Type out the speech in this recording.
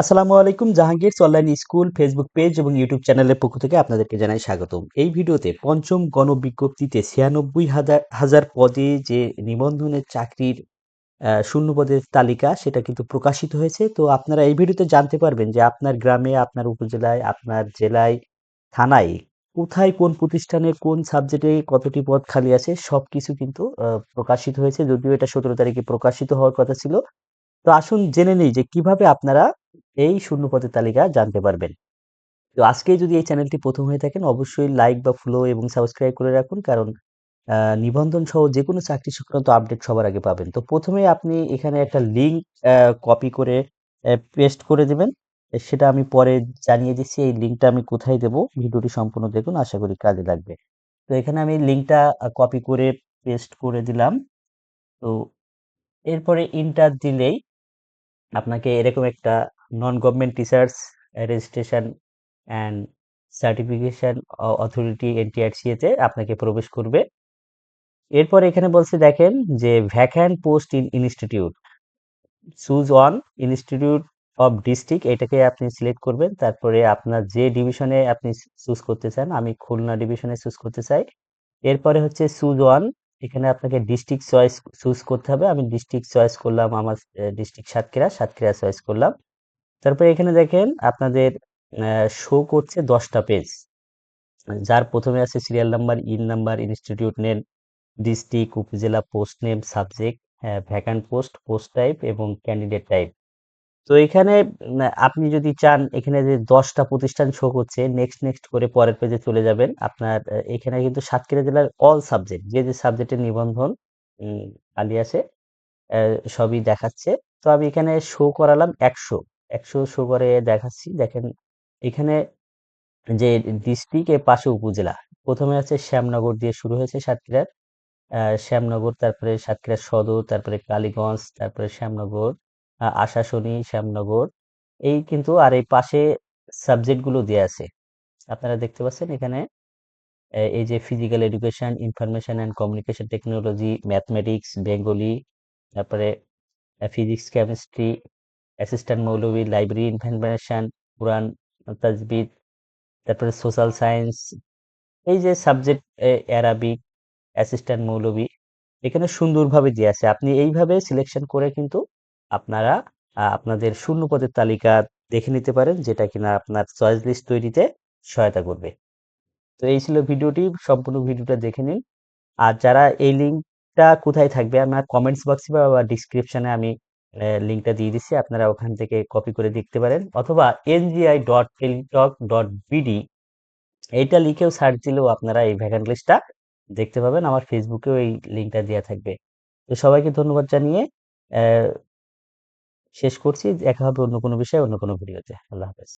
আসসালামু আলাইকুম, Jahangir's online school Facebook page এবং ইউটিউব চ্যানেলের পক্ষ থেকে আপনাদেরকে জানাই স্বাগতম। এই ভিডিওতে পঞ্চম গণবিজ্ঞপ্তিতে ছিয়ানব্বই হাজার হাজার পদে যে নিবন্ধনের চাকরির শূন্য পদের তালিকা, সেটা কিন্তু প্রকাশিত হয়েছে। তো আপনারা এই ভিডিওতে জানতে পারবেন যে আপনার গ্রামে, আপনার উপজেলায়, আপনার জেলায়, থানায় কোথায় কোন প্রতিষ্ঠানে কোন সাবজেক্টে কতটি পদ খালি আছে সব কিছু কিন্তু প্রকাশিত হয়েছে। যদিও এটা সতেরো তারিখে প্রকাশিত হওয়ার কথা ছিল। তো আসুন জেনে নিই যে কীভাবে আপনারা এই শূন্য পদের তালিকা জানতে পারবেন। তো আজকে যদি এই চ্যানেলটি প্রথম হয়ে থাকেন, অবশ্যই লাইক বা ফলো এবং সাবস্ক্রাইব করে রাখুন, কারণ নিবন্ধন সহ যে কোনো চাকরি সংক্রান্ত আপডেট সবার আগে পাবেন। তো প্রথমে আপনি এখানে একটা লিঙ্ক কপি করে পেস্ট করে দেবেন। সেটা আমি পরে জানিয়ে দিচ্ছি, এই লিঙ্কটা আমি কোথায় দেব, ভিডিওটি সম্পূর্ণ দেখুন, আশা করি কাজে লাগবে। তো এখানে আমি লিঙ্কটা কপি করে পেস্ট করে দিলাম। তো এরপরে ইন্টার দিলেই আপনাকে এরকম একটা government teachers registration and certification authority NTRC তে আপনাকে প্রবেশ করবে। এরপর এখানে বলছে, দেখেন যে vacant post in institute choose on institute of district এটাকে আপনি সিলেক্ট করবেন। তারপরে আপনার যে ডিভিশনে আপনি চুজ করতে চান, আমি খুলনা ডিভিশনে চুজ করতে চাই। এরপরে হচ্ছে চুজ ওয়ান এখানে আপনাকে ডিস্ট্রিক্ট চয়েস চুজ করতে হবে। আমি ডিস্ট্রিক্ট চয়েস করলাম, আমার ডিস্ট্রিক্ট সাতক্ষীরা সাতক্ষীরা চয়েস করলাম। তারপরে এখানে দেখেন আপনাদের শো করছে দশটা পেজ যার প্রথমে আছে serial number in number institute name district উপজেলা post name subject vacant post post type এবং ক্যান্ডিডেট টাইপ তো এখানে আপনি যদি চান এখানে যে দশটা প্রতিষ্ঠান শো করছে নেক্সট নেক্সট করে পরের পেজে চলে যাবেন। আপনার এখানে কিন্তু সাতক্ষীরা জেলার অল সাবজেক্ট যে যে সাবজেক্টের নিবন্ধন খালি আছে সবই দেখাচ্ছে। তো আমি এখানে শো করালাম একশো। একশো শো করে দেখাচ্ছি। দেখেন, এখানে যে ডিস্ট্রিক্ট এর পাশে উপজেলা, প্রথমে আছে শ্যামনগর দিয়ে শুরু হয়েছে সাতক্ষীরার। শ্যামনগর, তারপরে সাতক্ষীরা সদর, তারপরে কালীগঞ্জ, তারপরে শ্যামনগর আশাশুনি, শ্যামনগর। এই কিন্তু আর এই পাশে সাবজেক্টগুলো দেওয়া আছে। আপনারা দেখতে পাচ্ছেন এখানে এই যে physical education information and communication technology mathematics Bengali তারপরে ফিজিক্স কেমিস্ট্রি অ্যাসিস্ট্যান্ট মৌলভী লাইব্রেরি ইনফরমেশন কোরআন তাজবিদ তারপরে সোশ্যাল সায়েন্স এই যে সাবজেক্ট অ্যারাবিক অ্যাসিস্ট্যান্ট মৌলভী এখানে সুন্দরভাবে দিয়ে আছে। আপনি এইভাবে সিলেকশন করে কিন্তু আপনারা আপনাদের শূন্য পদের তালিকা দেখে নিতে পারেন, যেটা কিনা আপনার চয়েস লিস্ট তৈরিতে সহায়তা করবে। তো এই ছিল ভিডিওটি, সম্পূর্ণ ভিডিওটা দেখে নিন। আর যারা এই লিঙ্কটা কোথায় থাকবে, আমার কমেন্টস বক্সে বা ডিসক্রিপশনে আমি লিঙ্কটা দিয়ে দিচ্ছি, আপনারা ওখান থেকে কপি করে দেখতে পারেন। অথবা NGI dot Teletalk dot B D এইটা লিখেও সার্চ দিলেও আপনারা এই ভ্যাকান্ট লিস্টটা দেখতে পাবেন। আমার ফেসবুকেও এই লিঙ্কটা দেওয়া থাকবে। তো সবাইকে ধন্যবাদ জানিয়ে শেষ করছি। দেখা হবে অন্য কোনো বিষয়ে, অন্য কোনো ভিডিওতে। আল্লাহ হাফেজ।